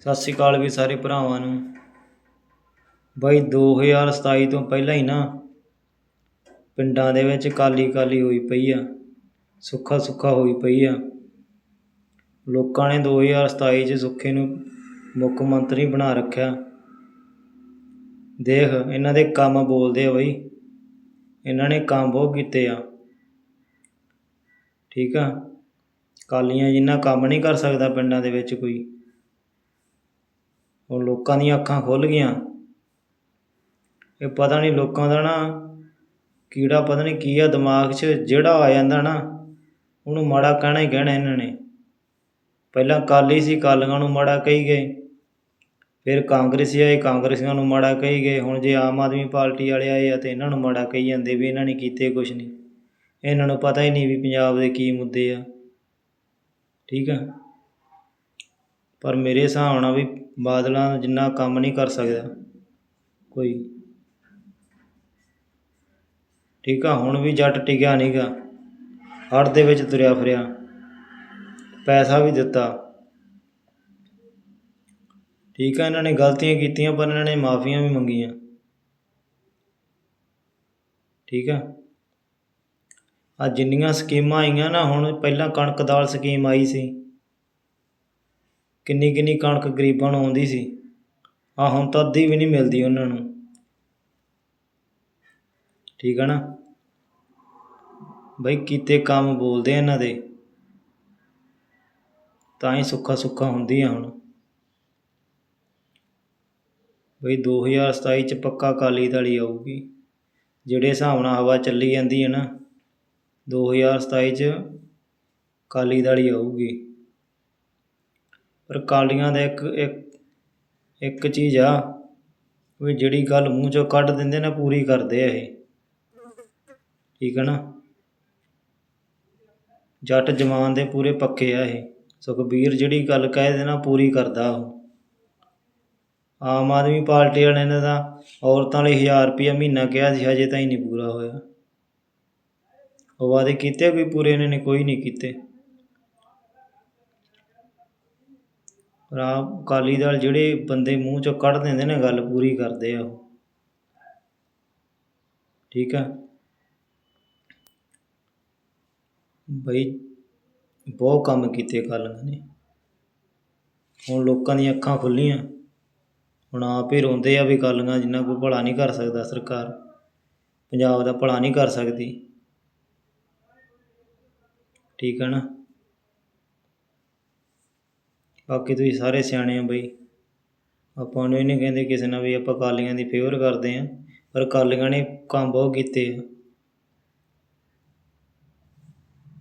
ਸਤਿ ਸ਼੍ਰੀ ਅਕਾਲ ਵੀ ਸਾਰੇ ਭਰਾਵਾਂ ਨੂੰ। ਬਾਈ 2027 ਤੋਂ ਪਹਿਲਾਂ ਹੀ ਨਾ ਪਿੰਡਾਂ ਦੇ ਵਿੱਚ ਕਾਲੀ ਕਾਲੀ ਹੋਈ ਪਈ ਆ, ਸੁੱਖਾ ਸੁੱਖਾ ਹੋਈ ਪਈ ਆ। ਲੋਕਾਂ ਨੇ 2027 'ਚ ਸੁੱਖੇ ਨੂੰ ਮੁੱਖ ਮੰਤਰੀ ਬਣਾ ਰੱਖਿਆ। ਦੇਖ, ਇਹਨਾਂ ਦੇ ਕੰਮ ਬੋਲਦੇ ਆ ਬਈ। ਇਹਨਾਂ ਨੇ ਕੰਮ ਬਹੁਤ ਕੀਤੇ ਆ। ਠੀਕ ਆ? ਕਾਲੀਆਂ ਜਿੰਨਾ ਕੰਮ ਨਹੀਂ ਕਰ ਸਕਦਾ ਪਿੰਡਾਂ ਦੇ ਵਿੱਚ ਕੋਈ। ਹੁਣ ਲੋਕਾਂ ਦੀਆਂ ਅੱਖਾਂ ਖੁੱਲ ਗਈਆਂ। ਇਹ ਪਤਾ ਨਹੀਂ ਲੋਕਾਂ ਦਾ ਨਾ ਕੀੜਾ ਪਤਾ ਨਹੀਂ ਕੀ ਆ, ਦਿਮਾਗ 'ਚ ਜਿਹੜਾ ਆ ਜਾਂਦਾ ਨਾ, ਉਹਨੂੰ ਮਾੜਾ ਕਹਿਣਾ ਹੀ ਕਹਿਣਾ ਇਹਨਾਂ ਨੇ। ਪਹਿਲਾਂ ਕਾਲੀ ਸੀ ਕਾਲੀਆਂ ਨੂੰ ਮਾੜਾ ਕਹੀ ਗਏ। ਫਿਰ ਕਾਂਗਰਸੀ ਆਏ, ਕਾਂਗਰਸੀਆਂ ਨੂੰ ਮਾੜਾ ਕਹੀ ਗਏ। ਹੁਣ ਜੇ ਆਮ ਆਦਮੀ ਪਾਰਟੀ ਵਾਲੇ ਆਏ ਆ ਤੇ ਇਹਨਾਂ ਨੂੰ ਮਾੜਾ ਕਹੀ ਜਾਂਦੇ ਵੀ ਇਹਨਾਂ ਨੇ ਕੀਤੇ ਕੁਛ ਨਹੀਂ। ਇਹਨਾਂ ਨੂੰ ਪਤਾ ਹੀ ਨਹੀਂ ਵੀ ਪੰਜਾਬ ਦੇ ਕੀ ਮੁੱਦੇ ਆ। ਠੀਕ ਆ? ਪਰ ਮੇਰੇ ਹਿਸਾਬ ਨਾਲ ਵੀ ਬਾਦਲਾਂ ਜਿੰਨਾ ਕੰਮ ਨਹੀਂ ਕਰ ਸਕਦਾ, ਕੋਈ। ਠੀਕ ਆ, ਹੁਣ ਵੀ ਜੱਟ ਟਿਕਿਆ ਨਹੀਂਗਾ ਹੜ੍ਹ ਦੇ ਵਿੱਚ ਤੁਰਿਆ ਫਿਰਿਆ। ਪੈਸਾ ਵੀ ਦਿੱਤਾ। ਠੀਕ ਆ, ਇਹਨਾਂ ਨੇ ਗਲਤੀਆਂ ਕੀਤੀਆਂ, ਪਰ ਇਹਨਾਂ ਨੇ ਮਾਫੀਆਂ ਵੀ ਮੰਗੀਆਂ। ਠੀਕ ਆ। ਆ ਜਿੰਨੀਆਂ ਸਕੀਮਾਂ ਆਈਆਂ ਨਾ, ਹੁਣ ਪਹਿਲਾਂ ਕਣਕ ਦਾਲ ਸਕੀਮ ਆਈ ਸੀ। ਕਿੰਨੀ ਕਿੰਨੀ ਕਣਕ ਗਰੀਬਾਂ ਨੂੰ ਆਉਂਦੀ ਸੀ। ਆ ਹੁਣ ਤਾਂ ਅੱਧੀ ਵੀ ਨਹੀਂ ਮਿਲਦੀ ਉਹਨਾਂ ਨੂੰ। ਠੀਕ ਹੈ ਨਾ? ਬਈ ਕੀਤੇ ਕੰਮ ਬੋਲਦੇ ਆ ਇਹਨਾਂ ਦੇ। ਤਾਂ ਹੀ ਸੁੱਖਾ ਸੁੱਖਾ ਹੁੰਦੀਆਂ ਹੁਣ। ਬਈ 2027 ਚ ਪੱਕਾ ਕਾਲੀ ਦਾਲੀ ਆਊਗੀ। ਜਿਹੜੇ ਹਿਸਾਬ ਨਾਲ ਹਵਾ ਚੱਲੀ ਜਾਂਦੀ ਹੈ ਨਾ 2027 ਚ ਕਾਲੀ ਦਾਲੀ ਆਊਗੀ। ਪਰ ਕਾਲੀਆਂ ਦਾ ਇੱਕ ਇੱਕ ਇੱਕ ਚੀਜ਼ ਆ ਵੀ ਜਿਹੜੀ ਗੱਲ ਮੂੰਹ ਚੋਂ ਕੱਢ ਦਿੰਦੇ ਨਾ, ਪੂਰੀ ਕਰਦੇ ਆ ਇਹ। ਠੀਕ ਹੈ ਨਾ? ਜੱਟ ਜਵਾਨ ਦੇ ਪੂਰੇ ਪੱਕੇ ਆ ਇਹ। ਸੁਖਬੀਰ ਜਿਹੜੀ ਗੱਲ ਕਹਿ ਦੇ ਨਾ ਪੂਰੀ ਕਰਦਾ ਉਹ। ਆਮ ਆਦਮੀ ਪਾਰਟੀ ਵਾਲਿਆਂ ਨੇ ਤਾਂ ਔਰਤਾਂ ਲਈ 1000 ਰੁਪਇਆ ਮਹੀਨਾ ਕਿਹਾ ਸੀ, ਹਜੇ ਤਾਂ ਹੀ ਨਹੀਂ ਪੂਰਾ ਹੋਇਆ। ਉਹ ਵਾਅਦੇ ਕੀਤੇ ਕੋਈ ਪੂਰੇ ਇਹਨਾਂ ਨੇ ਕੋਈ ਨਹੀਂ ਕੀਤੇ। ਪਰ ਅਕਾਲੀ ਦਲ ਜਿਹੜੇ ਬੰਦੇ ਮੂੰਹ ਚੋਂ ਕੱਢ ਦਿੰਦੇ ਨੇ, ਗੱਲ ਪੂਰੀ ਕਰਦੇ ਆ ਉਹ। ਠੀਕ ਆ? ਬਈ, ਬਹੁਤ ਕੰਮ ਕੀਤੇ ਕਾਲੀਆਂ ਨੇ। ਹੁਣ ਲੋਕਾਂ ਦੀਆਂ ਅੱਖਾਂ ਖੁੱਲੀਆਂ ਹੁਣ ਆਪ ਹੀ ਰੋਂਦੇ ਆ ਵੀ ਕਾਲੀਆਂ ਜਿੰਨਾ ਕੋਈ ਭਲਾ ਨਹੀਂ ਕਰ ਸਕਦਾ ਸਰਕਾਰ। ਪੰਜਾਬ ਦਾ ਭਲਾ ਨਹੀਂ ਕਰ ਸਕਦੀ। ਠੀਕ ਹੈ ਨਾ? ਬਾਕੀ ਤੁਸੀਂ ਸਾਰੇ ਸਿਆਣੇ ਆ ਬਈ। ਆਪਾਂ ਨੂੰ ਇਹ ਨਹੀਂ ਕਹਿੰਦੇ ਕਿਸੇ ਨਾਲ ਵੀ ਆਪਾਂ ਕਾਲੀਆਂ ਦੀ ਫੇਵਰ ਕਰਦੇ ਹਾਂ, ਪਰ ਕਾਲੀਆਂ ਨੇ ਕੰਮ ਬਹੁਤ ਕੀਤੇ ਆ।